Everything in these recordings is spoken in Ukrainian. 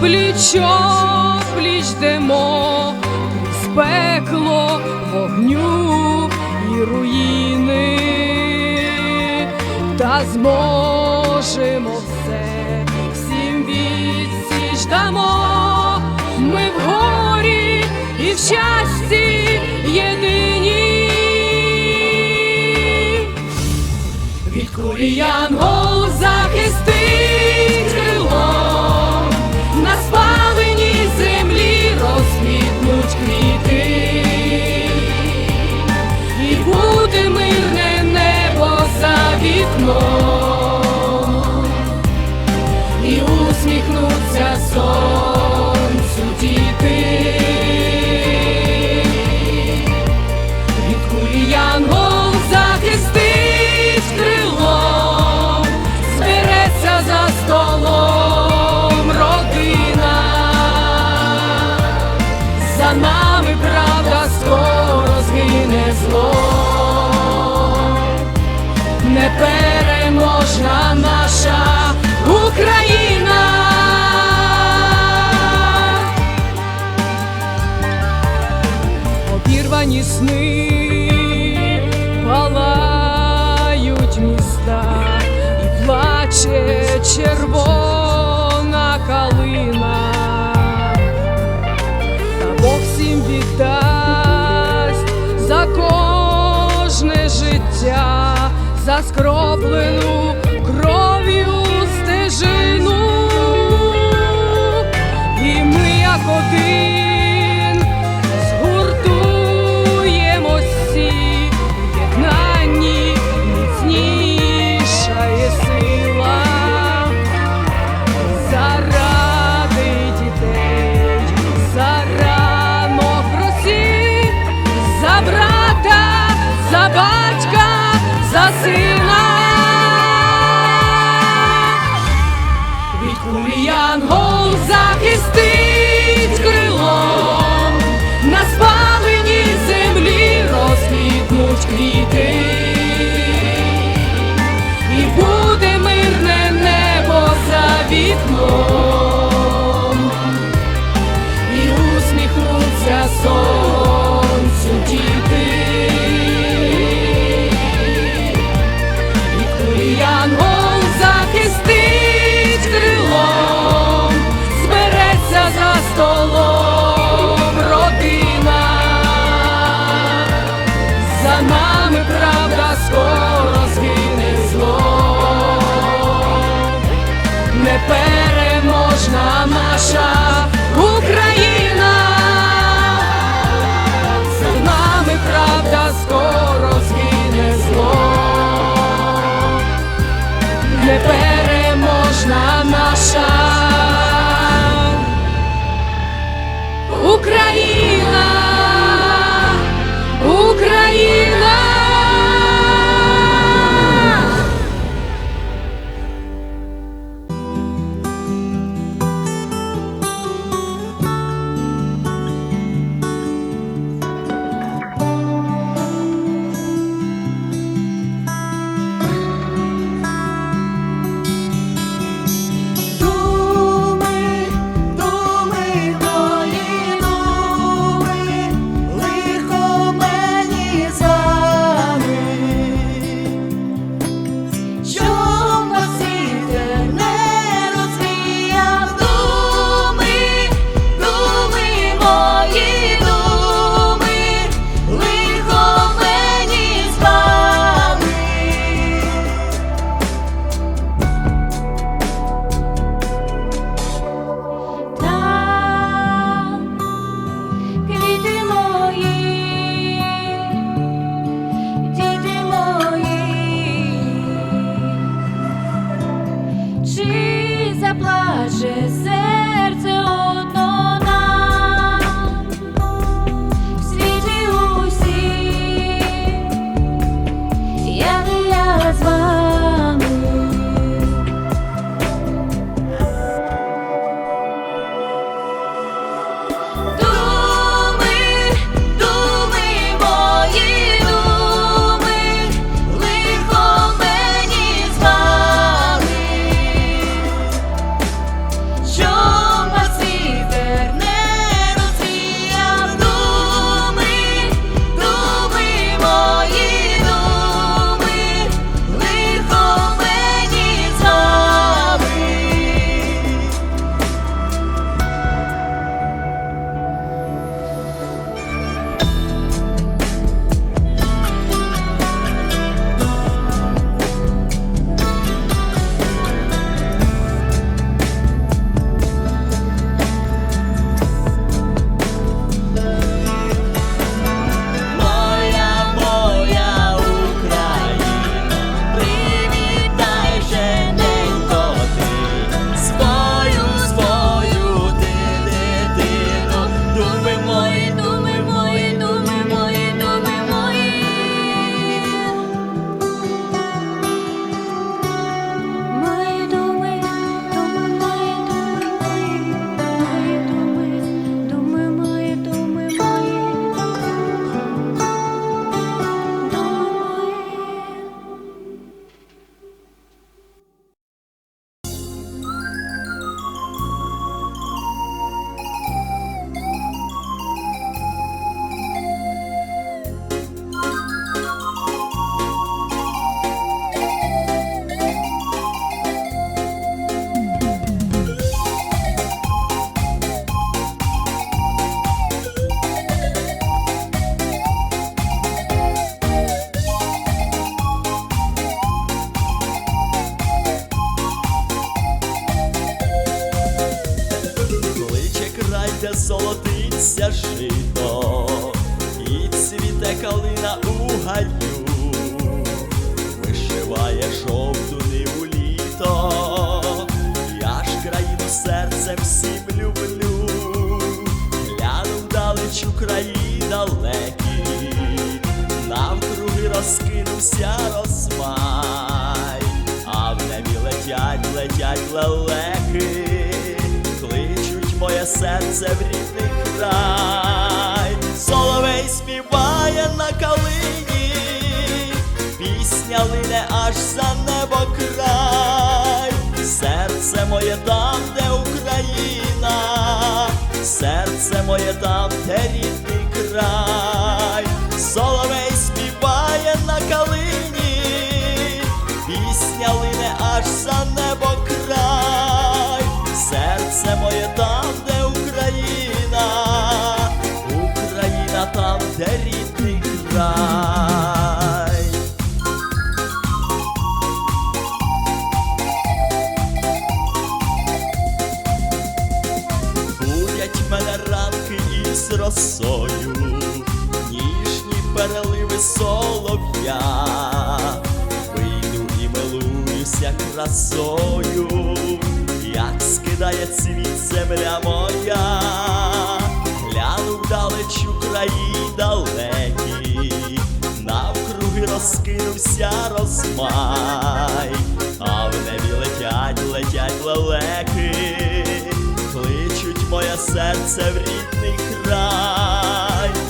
плічо пліч йдемо, крізь пекло, вогню і руїни, та зможемо все, всім відсіч дамо, ми в горі і в щасті єдині. Від кулі непереможна наша Україна. обірвані сни палають міста і плаче червона життя, столом гаю, вишиває жовту ниву літо, я ж країну серцем всім люблю, гляну вдалеч краї далекі, навкруги розкинувся розмай, а в небі летять, летять лелеки, кличуть моє серце в рідний край, пісня лине аж за небо край, серце моє там, де Україна, серце моє там, де рідний край, росою, ніжні переливи солов'я, вийду і милуюся красою, як скидає цвіт земля моя, гляну вдалеч у краї далекі, навкруги розкинувся розмай, а в небі летять, летять лелеки. Моє серце в рідний край,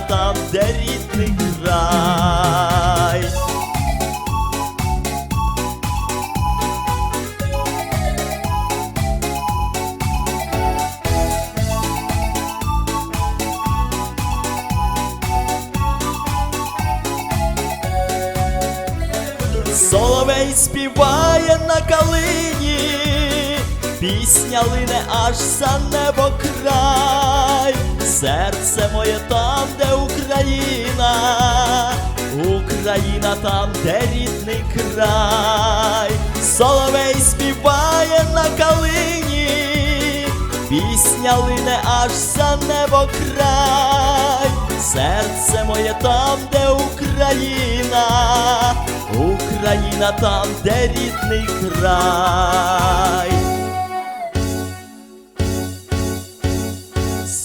там, де рідний пісня лине аж за небо край, серце моє там, де Україна, Україна там, де рідний край, Соловей співає на калині, пісня лине аж за небо край, серце моє там, де Україна, Україна там, де рідний край.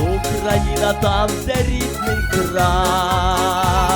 Україна там, де рідний край.